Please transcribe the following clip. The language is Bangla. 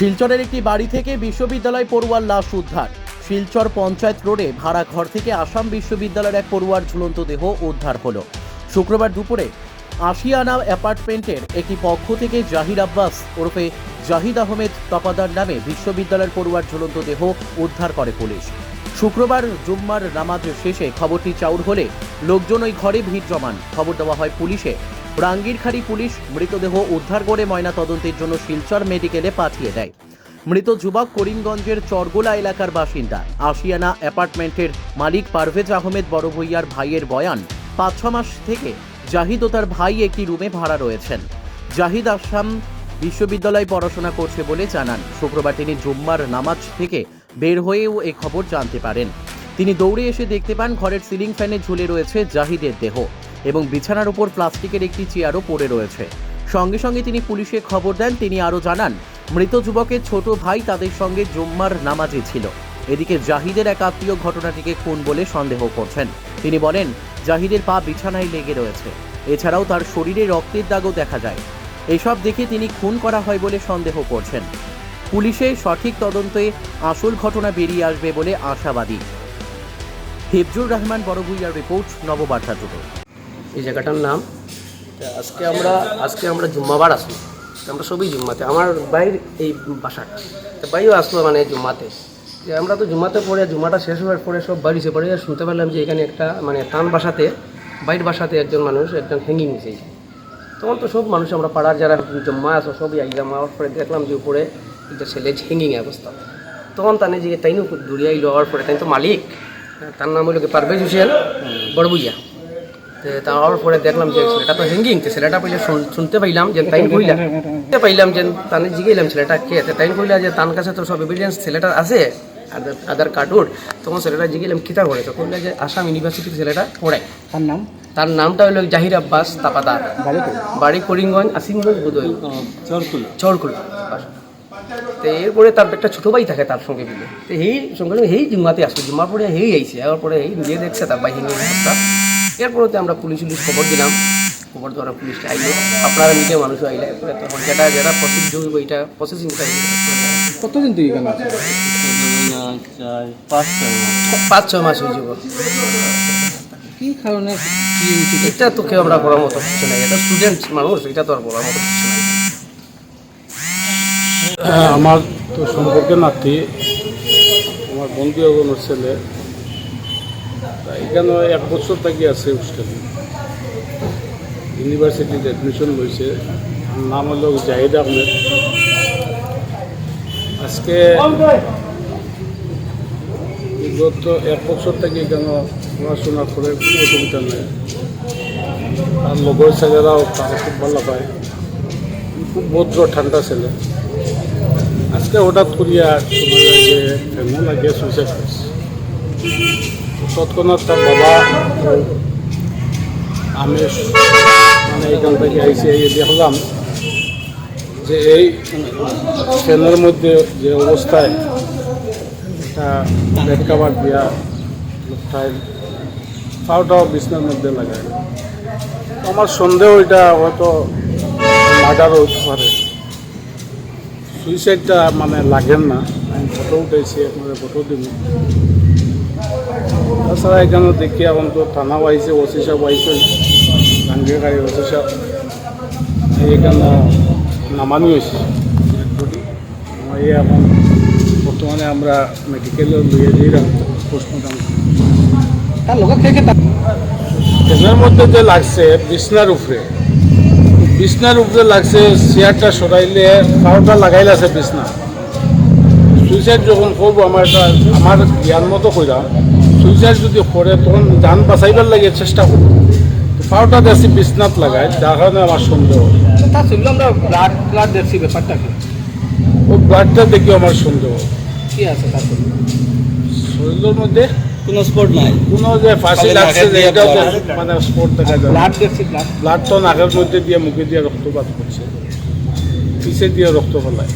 শিলচরের একটি বাড়ি থেকে বিশ্ববিদ্যালয় পড়ুয়ার লাশ উদ্ধার। শিলচর পঞ্চায়েত রোডে ভাড়া ঘর থেকে আসাম বিশ্ববিদ্যালয়ের এক পড়ুয়ার ঝুলন্ত দেহ উদ্ধার হলো। শুক্রবার দুপুরে আশিয়ানা অ্যাপার্টমেন্টের একটি পক্ষ থেকে জাহির আব্বাস ওরফে জাহিদ আহমেদ তপাদার নামে বিশ্ববিদ্যালয়ের পড়ুয়ার ঝুলন্ত দেহ উদ্ধার করে পুলিশ। শুক্রবার জুম্মার নামাজ শেষে খবরটি চাউর হলে লোকজন ওই ঘরে ভিড় জমান। খবর দেওয়া হয় পুলিশে রাঙ্গিরখাড়ি পুলিশ মৃতদেহ উদ্ধার করে ময়না তদন্তের জন্য শিলচর মেডিকেলে পাঠিয়ে দেয়। মৃত যুবক করিমগঞ্জের চরগোলা এলাকার বাসিন্দা। আশিয়ানা অ্যাপার্টমেন্টের মালিক পারভেজ আহমেদ বড় ভূঁইয়ার ভাইয়ের বয়ান, পাঁচ ছ মাস থেকে জাহিদ ও তার ভাই একটি রুমে ভাড়া রয়েছেন। জাহিদ আসাম বিশ্ববিদ্যালয়ে পড়াশোনা করছে বলে জানান। শুক্রবার তিনি জুম্মার নামাজ থেকে বের হয়েও এ খবর জানতে পারেন। তিনি দৌড়ে এসে দেখতে পান ঘরের সিলিং ফ্যানে ঝুলে রয়েছে জাহিদের দেহ। এবং বিছানার উপর প্লাস্টিকের একটি চেয়ারও পড়ে রয়েছে। সঙ্গে সঙ্গে তিনি পুলিশে খবর দেন, তিনি আরও জানান, মৃত যুবকের ছোট ভাই তাদের সঙ্গে জুম্মার নামাজে ছিল। এদিকে জাহিদের এক আত্মীয় ঘটনাটিকে খুন বলে সন্দেহ করছেন। তিনি বলেন, জাহিদের পা বিছানায় লেগে রয়েছে। এছাড়াও তার শরীরে রক্তের দাগও দেখা যায়। এসব দেখে তিনি খুন করা হয় বলে সন্দেহ করছেন। পুলিশে সঠিক তদন্তে আসল ঘটনা বেরিয়ে আসবে বলে আশাবাদী। হিফজুর রহমান, বড়ভূইয়ার রিপোর্ট, নববার্তা টুডে। এই জায়গাটার নাম। আজকে আমরা আজকে আমরা জুম্মাবার আসলো আমরা সবই জুম্মাতে। আমার বাইর এই বাসাটা। বাইও আসলো মানে জুম্মাতে। যে আমরা তো জুম্মাতে পড়ে, জুম্মাটা শেষ হওয়ার পরে সব বাড়িতে পড়ে। আর শুনতে পারলাম যে এখানে একটা মানে টান বাসাতে বাইর বাসাতে একজন মানুষ, একজন হ্যাঙ্গিং হয়েছে। তখন তো সব মানুষ আমরা পাড়ার যারা জম্মা আসো, সবই আইলাম। আমার পরে দেখলাম যে উপরে একটা ছেলে হ্যাঙ্গিং অবস্থা। তখন তানে যে তাইনও দূরিয়া আইলো হওয়ার পরে তাই তো মালিক। তার নাম হলো কি পারভেজ হুসেন বড়বুইয়া তার পরে দেখলাম যে ছেলেটা তো হ্যাঙ্গিং ছেলেটা পইলে শুনতে পাইলাম যে তাই কইলা। শুনতে পাইলাম যে তানে জিগাইলাম ছেলেটা কে? তাই কইলা যে তার কাছে তো সব এভিডেন্স ছেলেটার আছে আধার আধার কার্ডুর তখন ছেলেটা জিগাইলাম কিতা করে? তো কইলা যে আসাম ইউনিভার্সিটিতে ছেলেটা পড়ায় তার নাম? তার নামটা হলো জাহির আব্বাস তাপাদার। বাড়ি করিমগঞ্জ আসিমগঞ্জ বোধহয়। চরকুলা। চরকুল। তো এরপরে তার একটা ছোটো ভাই থাকে তার সঙ্গে মিলে। তো এই সঙ্গে সঙ্গে এই জুম্মাতে আসলো। জুম্মার পরে হেই আইছে। আর পরে এই নিজে দেখছে তার হিঙ্গে অবস্থা এরপরে তো আমরা পুলিশ পুলিশ খবর দিলাম। খবর দেওয়ার পুলিশটা আইলো। আপনারা মিডিয়া মানুষও আইলে তখন যেটা যেটা প্রসেস যোগ ওইটা প্রসেসিংটা কতদিন তুই এখানে পাঁচ ছয় মাস হয়ে যাব। কি কারণে? এটা তো কেউ আমরা করার মতো কিছু নাই। এটা স্টুডেন্ট মানুষ এটা তো আর বলার মতো কিছু নাই। আমার তো সম্পর্কে নাতি, আমার বন্ধু এগোনোর ছেলে। এখানে এক বছর থাকি আছে হোস্টেলে। ইউনিভার্সিটিতে অ্যাডমিশন লইছে নাম হলো জাহিদ আহমেদ। আজকে গত এক বছর থেকে এখানে পড়াশোনা করে কোনো অসুবিধা নেই। আর লগর ছেলেরাও তারা খুব ভালো পায়। খুব ভদ্র, ঠান্ডা ছেলে। আজকে হঠাৎ করিয়া শোনা যায় যে ফ্যামিলি সুইসাইড করছে। তৎক্ষণাৎ তার বাবা, আমি মানে এখান থেকে আইসি, এই দেখলাম যে এই ফ্যানের মধ্যে যে অবস্থায় একটা বেড কাভার দিয়া লোকটায় পাওটাও বিছনার মধ্যে লাগায়। আমার সন্দেহ এটা হয়তো মার্ডারও হতে পারে। সুইসাইডটা মানে লাগেন না। আমি ফটো উঠেছি আপনাদের ফটো দিব। তাছাড়া এখানে দেখি এখন তো থানাও আইছে ওসি সাহেব আইছে গাঙ্গে গাড়ি ওসি সাহেব। এখানে নামানি হয়েছে এই এখন বর্তমানে আমরা মেডিকেলে লইয়ে যাই পোস্টমর্টম তার লোক ট্রেনের মধ্যে যে লাগছে বিছনার উপরে। বিছনার উপরে লাগছে চেয়ারটা সরাইলে পাউটা লাগাইলে আছে বিছনা। সুইসাইড যখন করব আমার এটা আমার জ্ঞান মতো কইরাম সুইসাইড যদি করে তখন যান বাঁচাইবার লাগে চেষ্টা করব। পাউটা দেখছি বিছনাত লাগাই যার কারণে আমার সন্দেহ তার শুনলো আমরা ব্লাড ব্লাড দেখছি ব্যাপারটা কি? ব্লাডটা দেখি আমার সন্দেহ কি আছে তার শরীরে? শরীরের মধ্যে কোনো স্পট নাই। কোনো যে ফাঁসি লাগছে যে এটাও তো মানে স্পট দেখা যায়। ব্লাড দেখছি ব্লাড ব্লাড তো নাকের মধ্যে দিয়ে মুখে দিয়ে রক্তপাত করছে। পিছে দিয়ে রক্ত ফেলায়